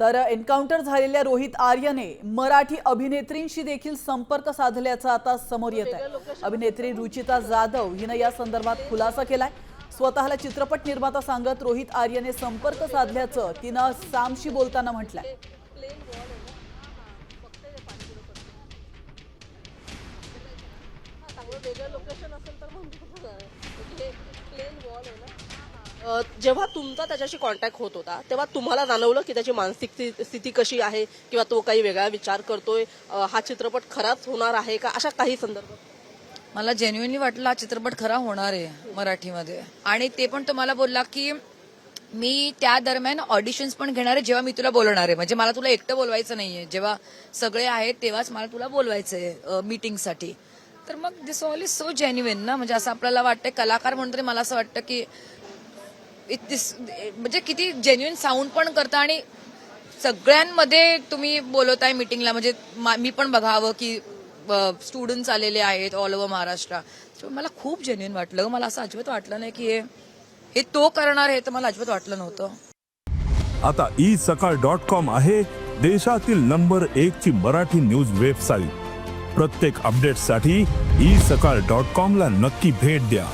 तर एन्काउंटर झालेल्या रोहित आर्यने मराठी अभिनेत्रींशी देखील संपर्क साधल्याचं आता समोर येत आहे. अभिनेत्री रुचिता जाधव हिनं या संदर्भात खुलासा केलाय. स्वतःला चित्रपट निर्माता सांगत रोहित आर्यने संपर्क साधल्याचं तिनं सामशी बोलताना म्हटलंय. अ, जेव्हा तुमचा त्याच्याशी कॉन्टॅक्ट होत होता तेव्हा तुम्हाला जाणवलं की त्याची मानसिक स्थिती कशी आहे किंवा तो काही वेगळा विचार करतोय? हा चित्रपट खराच होणार आहे का? अशा काही संदर्भात मला जेन्युनली वाटलं हा चित्रपट खरा होणार आहे मराठीमध्ये. आणि ते पण तुम्हाला बोलला की मी त्या दरम्यान ऑडिशन्स पण घेणार आहे जेव्हा मी तुला बोलवणार आहे. म्हणजे मला तुला एकटं बोलवायचं नाहीये. जेव्हा सगळे आहेत तेव्हाच मला तुला बोलवायचं आहे मीटिंगसाठी तर मग this all is so genuine ना? म्हणजे असं आपल्याला वाटतं कलाकार म्हणून तरी मला असं वाटतं की it- म्हणजे किती जेन्युइन साऊंड पण करता आणि सगळ्यांमध्ये तुम्ही बोलवताय मिटिंगला म्हणजे मा- मी पण बघावं की स्टुडंट्स आलेले आहेत ऑल ओव्हर महाराष्ट्र. मला खूप जेन्युइन वाटलं. मला असं अजिबात वाटलं नाही की हे हे तो करणार आहे तर मला अजिबात वाटलं नव्हतं. आता ई सकाळ डॉट कॉम आहे देशातील नंबर एक ची मराठी न्यूज वेबसाईट प्रत्येक अपडेटसाठी ई सकाळ डॉट कॉम ला नक्की भेट द्या.